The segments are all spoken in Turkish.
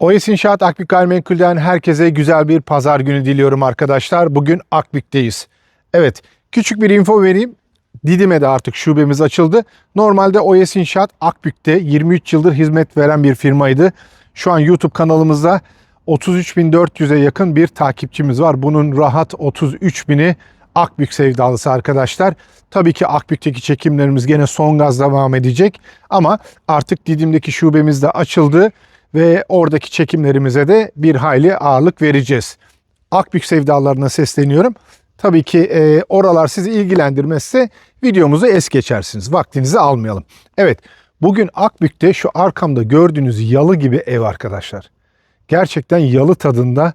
OS İnşaat Akbük Gayrimenkul'den herkese güzel bir pazar günü diliyorum arkadaşlar. Bugün Akbük'teyiz. Evet, küçük bir info vereyim. Didim'e artık şubemiz açıldı. Normalde OS İnşaat Akbük'te 23 yıldır hizmet veren bir firmaydı. Şu an YouTube kanalımızda 33.400'e yakın bir takipçimiz var. Bunun rahat 33.000'i Akbük sevdalısı arkadaşlar. Tabii ki Akbük'teki çekimlerimiz gene son gaz devam edecek. Ama artık Didim'deki şubemiz de açıldı ve oradaki çekimlerimize de bir hayli ağırlık vereceğiz. Akbük sevdalarına sesleniyorum. Tabii ki e, oralar sizi ilgilendirmezse videomuzu es geçersiniz. Vaktinizi almayalım. Evet bugün Akbük'te şu arkamda gördüğünüz yalı gibi ev arkadaşlar. Gerçekten yalı tadında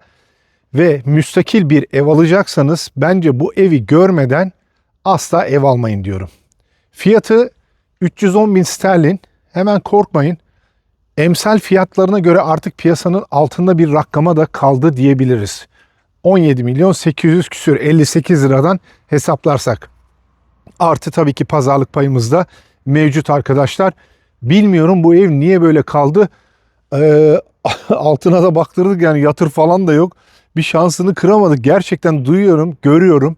ve müstakil bir ev alacaksanız bence bu evi görmeden asla ev almayın diyorum. Fiyatı 310 bin sterlin. Hemen korkmayın. Emsal fiyatlarına göre artık piyasanın altında bir rakama da kaldı diyebiliriz. 17 milyon 800 küsür 58 liradan hesaplarsak. Artı tabii ki pazarlık payımız da mevcut arkadaşlar. Bilmiyorum bu ev niye böyle kaldı. Ee, altına da baktırdık yani yatır falan da yok. Bir şansını kıramadık. Gerçekten duyuyorum, görüyorum.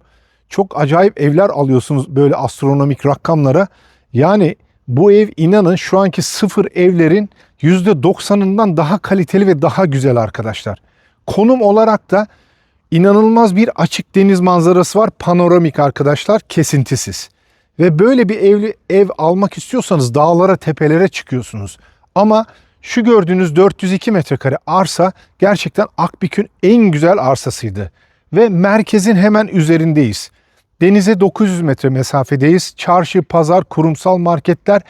Çok acayip evler alıyorsunuz böyle astronomik rakamlara. Yani bu ev inanın şu anki sıfır evlerin %90'ından daha kaliteli ve daha güzel arkadaşlar. Konum olarak da inanılmaz bir açık deniz manzarası var. Panoramik arkadaşlar kesintisiz. Ve böyle bir evli ev almak istiyorsanız dağlara tepelere çıkıyorsunuz. Ama şu gördüğünüz 402 metrekare arsa gerçekten Akbük'ün en güzel arsasıydı. Ve merkezin hemen üzerindeyiz. Denize 900 metre mesafedeyiz. Çarşı, pazar, kurumsal marketler,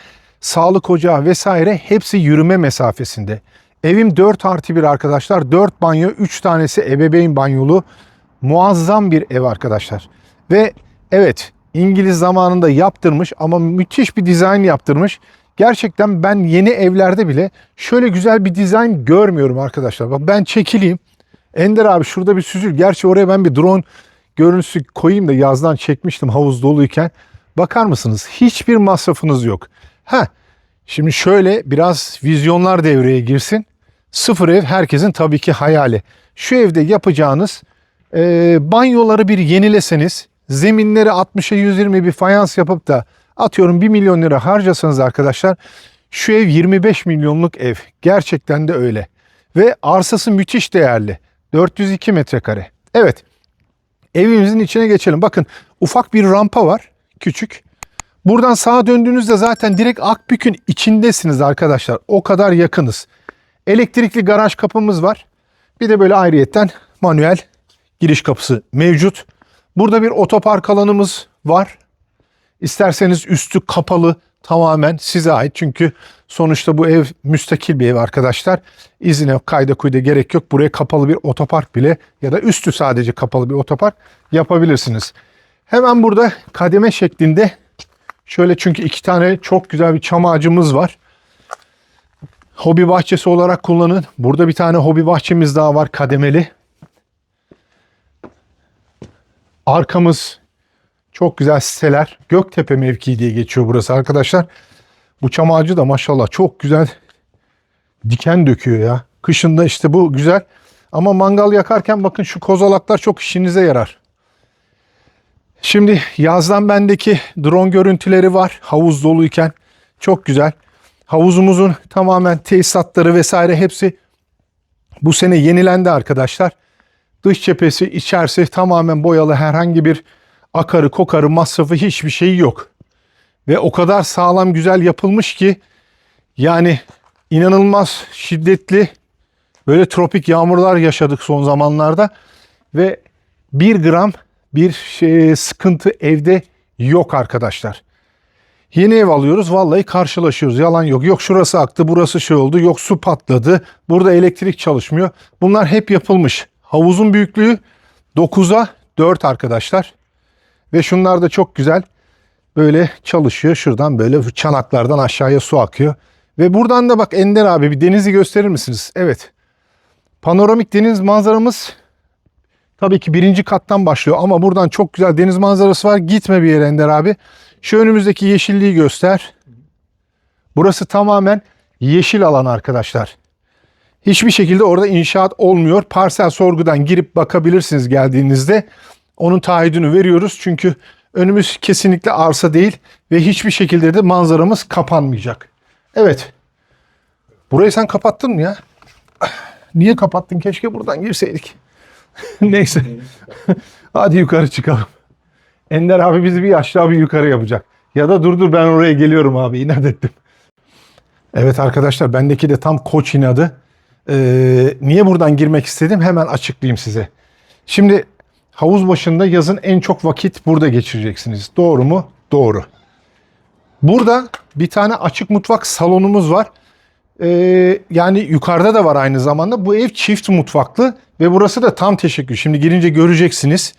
sağlık ocağı vesaire hepsi yürüme mesafesinde. Evim 4 artı 1 arkadaşlar. 4 banyo, 3 tanesi ebeveyn banyolu. Muazzam bir ev arkadaşlar. Ve evet İngiliz zamanında yaptırmış ama müthiş bir dizayn yaptırmış. Gerçekten ben yeni evlerde bile şöyle güzel bir dizayn görmüyorum arkadaşlar. Bak ben çekileyim. Ender abi şurada bir süzül. Gerçi oraya ben bir drone görüntüsü koyayım da yazdan çekmiştim havuz doluyken. Bakar mısınız? Hiçbir masrafınız yok. Ha, şimdi şöyle biraz vizyonlar devreye girsin. Sıfır ev herkesin tabii ki hayali. Şu evde yapacağınız e, banyoları bir yenileseniz, zeminleri 60'a 120 bir fayans yapıp da atıyorum 1 milyon lira harcasanız arkadaşlar şu ev 25 milyonluk ev. Gerçekten de öyle. Ve arsası müthiş değerli. 402 metrekare. Evet. Evimizin içine geçelim. Bakın ufak bir rampa var. Küçük. Buradan sağa döndüğünüzde zaten direkt Akbük'ün içindesiniz arkadaşlar. O kadar yakınız. Elektrikli garaj kapımız var. Bir de böyle ayrıyetten manuel giriş kapısı mevcut. Burada bir otopark alanımız var. İsterseniz üstü kapalı tamamen size ait. Çünkü sonuçta bu ev müstakil bir ev arkadaşlar. İzine kayda kuyda gerek yok. Buraya kapalı bir otopark bile ya da üstü sadece kapalı bir otopark yapabilirsiniz. Hemen burada kademe şeklinde şöyle çünkü iki tane çok güzel bir çam ağacımız var. Hobi bahçesi olarak kullanın. Burada bir tane hobi bahçemiz daha var kademeli. Arkamız çok güzel siteler. Göktepe mevkii diye geçiyor burası arkadaşlar. Bu çam ağacı da maşallah çok güzel diken döküyor ya. Kışında işte bu güzel. Ama mangal yakarken bakın şu kozalaklar çok işinize yarar. Şimdi yazdan bendeki drone görüntüleri var. Havuz doluyken. Çok güzel. Havuzumuzun tamamen tesisatları vesaire hepsi bu sene yenilendi arkadaşlar. Dış cephesi, içerisi tamamen boyalı herhangi bir akarı, kokarı, masrafı hiçbir şey yok. Ve o kadar sağlam güzel yapılmış ki yani inanılmaz şiddetli böyle tropik yağmurlar yaşadık son zamanlarda ve bir gram bir şey, sıkıntı evde yok arkadaşlar. Yeni ev alıyoruz vallahi karşılaşıyoruz yalan yok. Yok şurası aktı burası şey oldu yok su patladı burada elektrik çalışmıyor. Bunlar hep yapılmış. Havuzun büyüklüğü 9'a 4 arkadaşlar. Ve şunlar da çok güzel böyle çalışıyor. Şuradan böyle çanaklardan aşağıya su akıyor. Ve buradan da bak Ender abi bir denizi gösterir misiniz? Evet. Panoramik deniz manzaramız tabii ki birinci kattan başlıyor ama buradan çok güzel deniz manzarası var. Gitme bir yere Ender abi. Şu önümüzdeki yeşilliği göster. Burası tamamen yeşil alan arkadaşlar. Hiçbir şekilde orada inşaat olmuyor. Parsel sorgudan girip bakabilirsiniz geldiğinizde. Onun taahhüdünü veriyoruz. Çünkü önümüz kesinlikle arsa değil ve hiçbir şekilde de manzaramız kapanmayacak. Evet. Burayı sen kapattın mı ya? Niye kapattın? Keşke buradan girseydik. Neyse. Hadi yukarı çıkalım. Ender abi bizi bir aşağı bir yukarı yapacak. Ya da dur dur ben oraya geliyorum abi inat ettim. Evet arkadaşlar bendeki de tam koç inadı. Ee, niye buradan girmek istedim hemen açıklayayım size. Şimdi havuz başında yazın en çok vakit burada geçireceksiniz. Doğru mu? Doğru. Burada bir tane açık mutfak salonumuz var. Ee, yani yukarıda da var aynı zamanda. Bu ev çift mutfaklı ve burası da tam teşekkür. Şimdi girince göreceksiniz.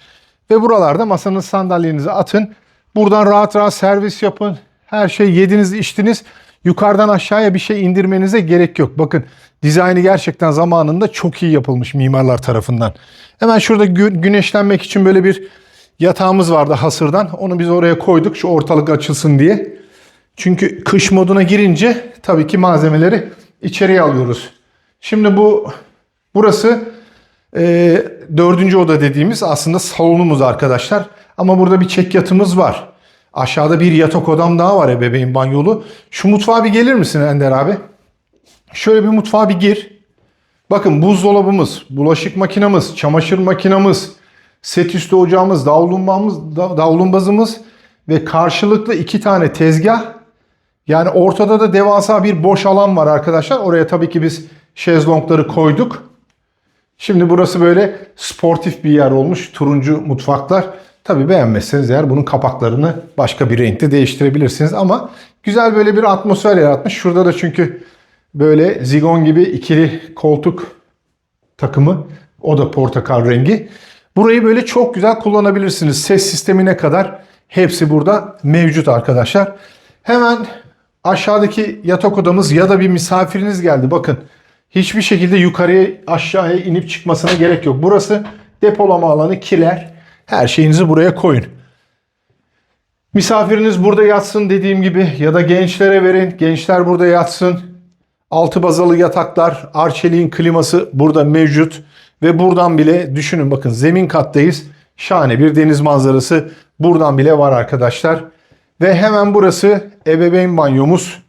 Ve buralarda masanız sandalyenizi atın. Buradan rahat rahat servis yapın. Her şey yediniz içtiniz. Yukarıdan aşağıya bir şey indirmenize gerek yok. Bakın dizaynı gerçekten zamanında çok iyi yapılmış mimarlar tarafından. Hemen şurada gü- güneşlenmek için böyle bir yatağımız vardı hasırdan. Onu biz oraya koyduk şu ortalık açılsın diye. Çünkü kış moduna girince tabii ki malzemeleri içeriye alıyoruz. Şimdi bu burası e, dördüncü oda dediğimiz aslında salonumuz arkadaşlar. Ama burada bir çek yatımız var. Aşağıda bir yatak odam daha var ebeveyn banyolu. Şu mutfağa bir gelir misin Ender abi? Şöyle bir mutfağa bir gir. Bakın buzdolabımız, bulaşık makinamız, çamaşır makinamız, set üstü ocağımız, davlumbazımız, da- davlumbazımız ve karşılıklı iki tane tezgah. Yani ortada da devasa bir boş alan var arkadaşlar. Oraya tabii ki biz şezlongları koyduk. Şimdi burası böyle sportif bir yer olmuş. Turuncu mutfaklar. Tabii beğenmezseniz eğer bunun kapaklarını başka bir renkte değiştirebilirsiniz. Ama güzel böyle bir atmosfer yaratmış. Şurada da çünkü böyle zigon gibi ikili koltuk takımı. O da portakal rengi. Burayı böyle çok güzel kullanabilirsiniz. Ses sistemine kadar hepsi burada mevcut arkadaşlar. Hemen aşağıdaki yatak odamız ya da bir misafiriniz geldi. Bakın hiçbir şekilde yukarıya aşağıya inip çıkmasına gerek yok. Burası depolama alanı kiler. Her şeyinizi buraya koyun. Misafiriniz burada yatsın dediğim gibi ya da gençlere verin. Gençler burada yatsın. Altı bazalı yataklar, Arçelik'in kliması burada mevcut. Ve buradan bile düşünün bakın zemin kattayız. Şahane bir deniz manzarası buradan bile var arkadaşlar. Ve hemen burası ebeveyn banyomuz.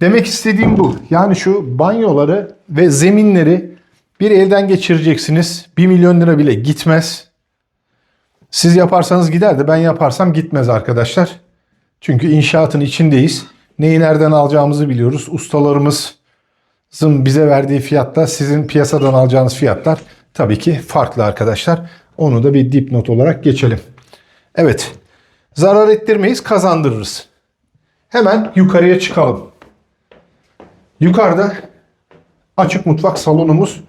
Demek istediğim bu. Yani şu banyoları ve zeminleri bir elden geçireceksiniz. 1 milyon lira bile gitmez. Siz yaparsanız gider de ben yaparsam gitmez arkadaşlar. Çünkü inşaatın içindeyiz. Neyi nereden alacağımızı biliyoruz. Ustalarımızın bize verdiği fiyatla sizin piyasadan alacağınız fiyatlar tabii ki farklı arkadaşlar. Onu da bir dipnot olarak geçelim. Evet. Zarar ettirmeyiz, kazandırırız. Hemen yukarıya çıkalım. Yukarıda açık mutfak salonumuz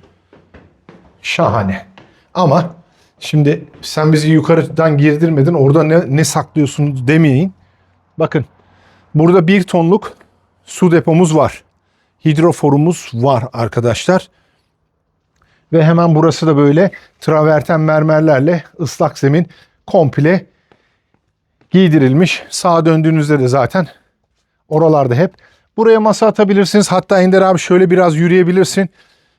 şahane. Ama şimdi sen bizi yukarıdan girdirmedin orada ne, ne saklıyorsunuz demeyin. Bakın burada bir tonluk su depomuz var. Hidroforumuz var arkadaşlar. Ve hemen burası da böyle traverten mermerlerle ıslak zemin komple giydirilmiş. Sağa döndüğünüzde de zaten oralarda hep. Buraya masa atabilirsiniz. Hatta Ender abi şöyle biraz yürüyebilirsin.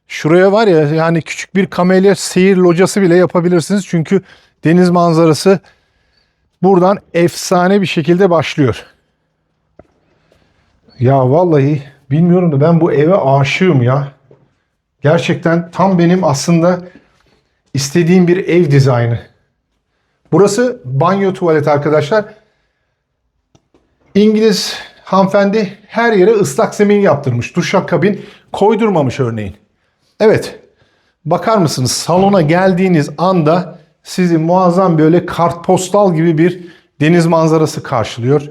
Şuraya var ya yani küçük bir kamelya seyir locası bile yapabilirsiniz. Çünkü deniz manzarası buradan efsane bir şekilde başlıyor. Ya vallahi bilmiyorum da ben bu eve aşığım ya. Gerçekten tam benim aslında istediğim bir ev dizaynı. Burası banyo tuvalet arkadaşlar. İngiliz hanımefendi her yere ıslak zemin yaptırmış. Duşakabin koydurmamış örneğin. Evet. Bakar mısınız salona geldiğiniz anda sizi muazzam böyle kartpostal gibi bir deniz manzarası karşılıyor.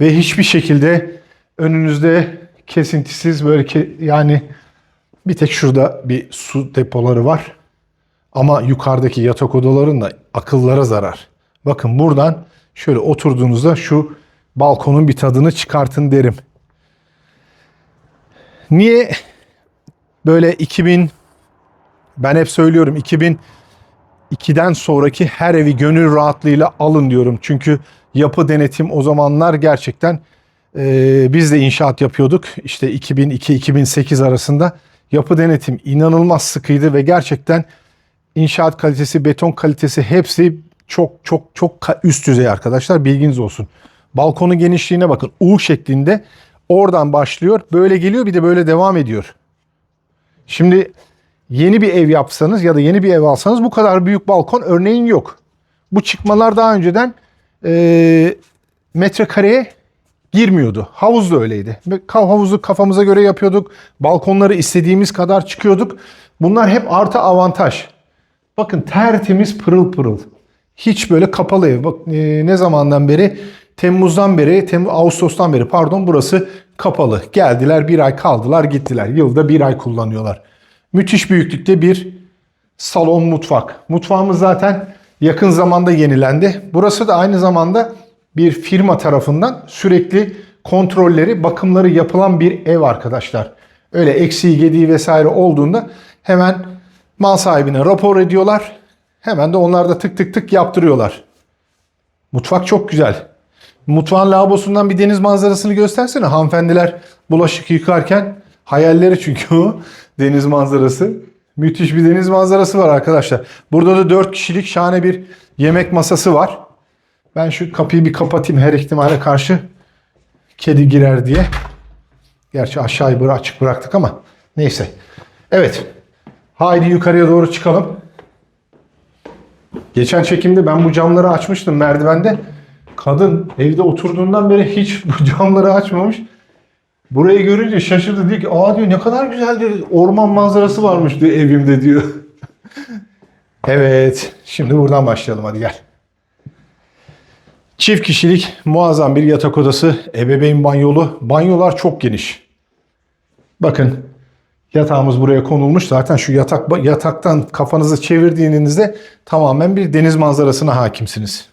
Ve hiçbir şekilde önünüzde kesintisiz böyle ke- yani bir tek şurada bir su depoları var. Ama yukarıdaki yatak odaların da akıllara zarar. Bakın buradan şöyle oturduğunuzda şu balkonun bir tadını çıkartın derim. Niye böyle 2000 ben hep söylüyorum 2002'den sonraki her evi gönül rahatlığıyla alın diyorum. Çünkü yapı denetim o zamanlar gerçekten e, biz de inşaat yapıyorduk. İşte 2002-2008 arasında Yapı denetim inanılmaz sıkıydı ve gerçekten inşaat kalitesi, beton kalitesi hepsi çok çok çok üst düzey arkadaşlar. Bilginiz olsun. Balkonun genişliğine bakın. U şeklinde oradan başlıyor. Böyle geliyor bir de böyle devam ediyor. Şimdi yeni bir ev yapsanız ya da yeni bir ev alsanız bu kadar büyük balkon örneğin yok. Bu çıkmalar daha önceden e, metrekareye girmiyordu. Havuz da öyleydi. Havuzu kafamıza göre yapıyorduk. Balkonları istediğimiz kadar çıkıyorduk. Bunlar hep artı avantaj. Bakın tertemiz pırıl pırıl. Hiç böyle kapalı ev. Bak e, ne zamandan beri? Temmuz'dan beri, Temmuz, Ağustos'tan beri pardon burası kapalı. Geldiler bir ay kaldılar gittiler. Yılda bir ay kullanıyorlar. Müthiş büyüklükte bir salon mutfak. Mutfağımız zaten yakın zamanda yenilendi. Burası da aynı zamanda bir firma tarafından sürekli kontrolleri, bakımları yapılan bir ev arkadaşlar. Öyle eksiği, gediği vesaire olduğunda hemen mal sahibine rapor ediyorlar. Hemen de onlar da tık tık tık yaptırıyorlar. Mutfak çok güzel. Mutfağın lavabosundan bir deniz manzarasını göstersene. Hanımefendiler bulaşık yıkarken hayalleri çünkü o deniz manzarası. Müthiş bir deniz manzarası var arkadaşlar. Burada da 4 kişilik şahane bir yemek masası var. Ben şu kapıyı bir kapatayım her ihtimale karşı kedi girer diye. Gerçi aşağıyı böyle açık bıraktık ama neyse. Evet. Haydi yukarıya doğru çıkalım. Geçen çekimde ben bu camları açmıştım merdivende. Kadın evde oturduğundan beri hiç bu camları açmamış. Burayı görünce şaşırdı diyor ki aa diyor ne kadar güzel diyor orman manzarası varmış diyor evimde diyor. evet şimdi buradan başlayalım hadi gel. Çift kişilik muazzam bir yatak odası, ebeveyn banyolu. Banyolar çok geniş. Bakın yatağımız buraya konulmuş. Zaten şu yatak yataktan kafanızı çevirdiğinizde tamamen bir deniz manzarasına hakimsiniz.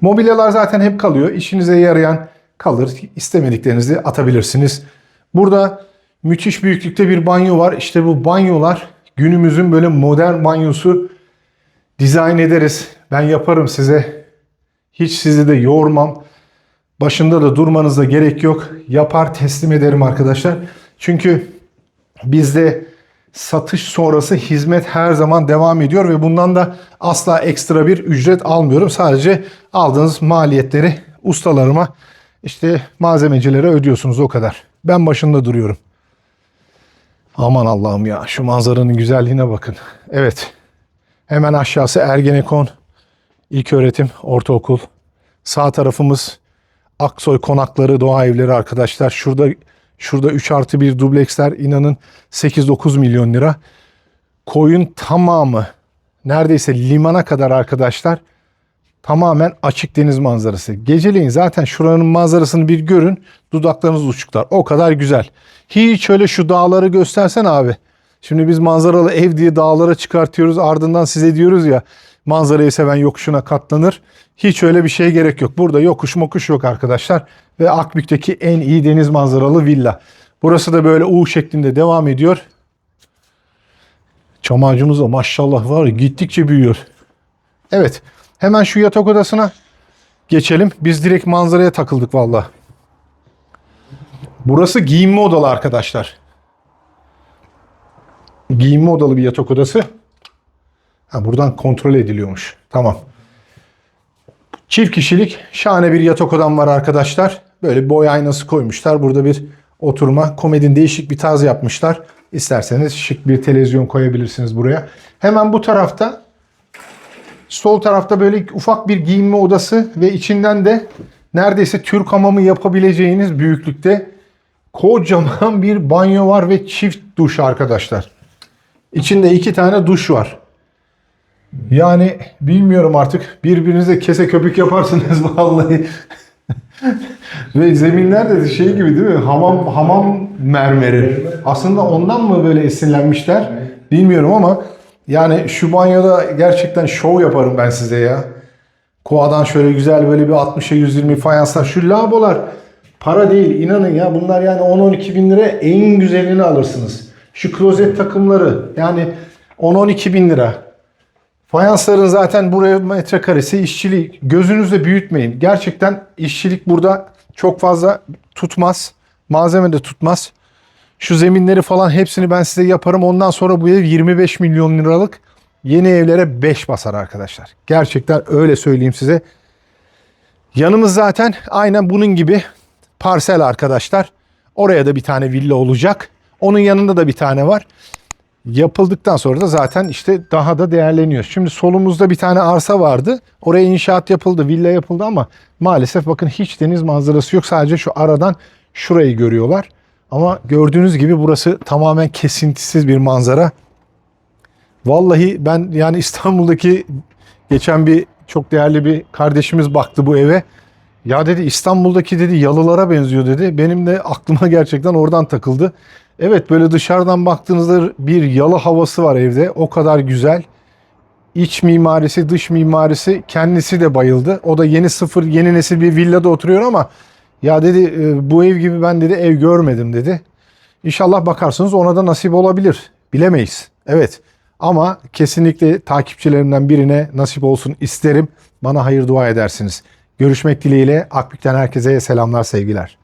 Mobilyalar zaten hep kalıyor. İşinize yarayan kalır. İstemediklerinizi atabilirsiniz. Burada müthiş büyüklükte bir banyo var. İşte bu banyolar günümüzün böyle modern banyosu dizayn ederiz. Ben yaparım size. Hiç sizi de yormam. Başında da durmanıza gerek yok. Yapar teslim ederim arkadaşlar. Çünkü bizde satış sonrası hizmet her zaman devam ediyor ve bundan da asla ekstra bir ücret almıyorum. Sadece aldığınız maliyetleri ustalarıma işte malzemecilere ödüyorsunuz o kadar. Ben başında duruyorum. Aman Allah'ım ya şu manzaranın güzelliğine bakın. Evet. Hemen aşağısı Ergenekon İlköğretim Ortaokul. Sağ tarafımız Aksoy Konakları Doğa Evleri arkadaşlar. Şurada şurada 3 artı 1 dubleksler inanın 8-9 milyon lira. Koyun tamamı neredeyse limana kadar arkadaşlar tamamen açık deniz manzarası. Geceleyin zaten şuranın manzarasını bir görün dudaklarınız uçuklar. O kadar güzel. Hiç öyle şu dağları göstersen abi. Şimdi biz manzaralı ev diye dağlara çıkartıyoruz ardından size diyoruz ya manzarayı seven yokuşuna katlanır. Hiç öyle bir şeye gerek yok. Burada yokuş mokuş yok arkadaşlar. Ve Akbük'teki en iyi deniz manzaralı villa. Burası da böyle U şeklinde devam ediyor. Çam ağacımız da maşallah var gittikçe büyüyor. Evet hemen şu yatak odasına geçelim. Biz direkt manzaraya takıldık valla. Burası giyinme odalı arkadaşlar. Giyinme odalı bir yatak odası. Ha, buradan kontrol ediliyormuş. Tamam. Çift kişilik şahane bir yatak odam var arkadaşlar. Böyle boy aynası koymuşlar. Burada bir oturma. Komedin değişik bir tarz yapmışlar. İsterseniz şık bir televizyon koyabilirsiniz buraya. Hemen bu tarafta sol tarafta böyle ufak bir giyinme odası ve içinden de neredeyse Türk hamamı yapabileceğiniz büyüklükte kocaman bir banyo var ve çift duş arkadaşlar. İçinde iki tane duş var. Yani bilmiyorum artık birbirinize kese köpük yaparsınız vallahi. Ve zeminler de şey gibi değil mi? Hamam hamam mermeri. Aslında ondan mı böyle esinlenmişler? Bilmiyorum ama yani şu banyoda gerçekten şov yaparım ben size ya. Koadan şöyle güzel böyle bir 60'a 120 fayanslar. Şu labolar para değil inanın ya. Bunlar yani 10-12 bin lira en güzelini alırsınız. Şu klozet takımları yani 10-12 bin lira. Fayansların zaten buraya metrekaresi işçiliği gözünüzde büyütmeyin. Gerçekten işçilik burada çok fazla tutmaz. Malzeme de tutmaz. Şu zeminleri falan hepsini ben size yaparım. Ondan sonra bu ev 25 milyon liralık yeni evlere 5 basar arkadaşlar. Gerçekten öyle söyleyeyim size. Yanımız zaten aynen bunun gibi parsel arkadaşlar. Oraya da bir tane villa olacak. Onun yanında da bir tane var. Yapıldıktan sonra da zaten işte daha da değerleniyor. Şimdi solumuzda bir tane arsa vardı. Oraya inşaat yapıldı, villa yapıldı ama maalesef bakın hiç deniz manzarası yok. Sadece şu aradan şurayı görüyorlar. Ama gördüğünüz gibi burası tamamen kesintisiz bir manzara. Vallahi ben yani İstanbul'daki geçen bir çok değerli bir kardeşimiz baktı bu eve. Ya dedi İstanbul'daki dedi yalılara benziyor dedi. Benim de aklıma gerçekten oradan takıldı. Evet böyle dışarıdan baktığınızda bir yalı havası var evde. O kadar güzel. İç mimarisi, dış mimarisi kendisi de bayıldı. O da yeni sıfır, yeni nesil bir villada oturuyor ama ya dedi "e, bu ev gibi ben dedi ev görmedim dedi. İnşallah bakarsınız ona da nasip olabilir. Bilemeyiz. Evet. Ama kesinlikle takipçilerimden birine nasip olsun isterim. Bana hayır dua edersiniz. Görüşmek dileğiyle Akbük'ten herkese selamlar sevgiler.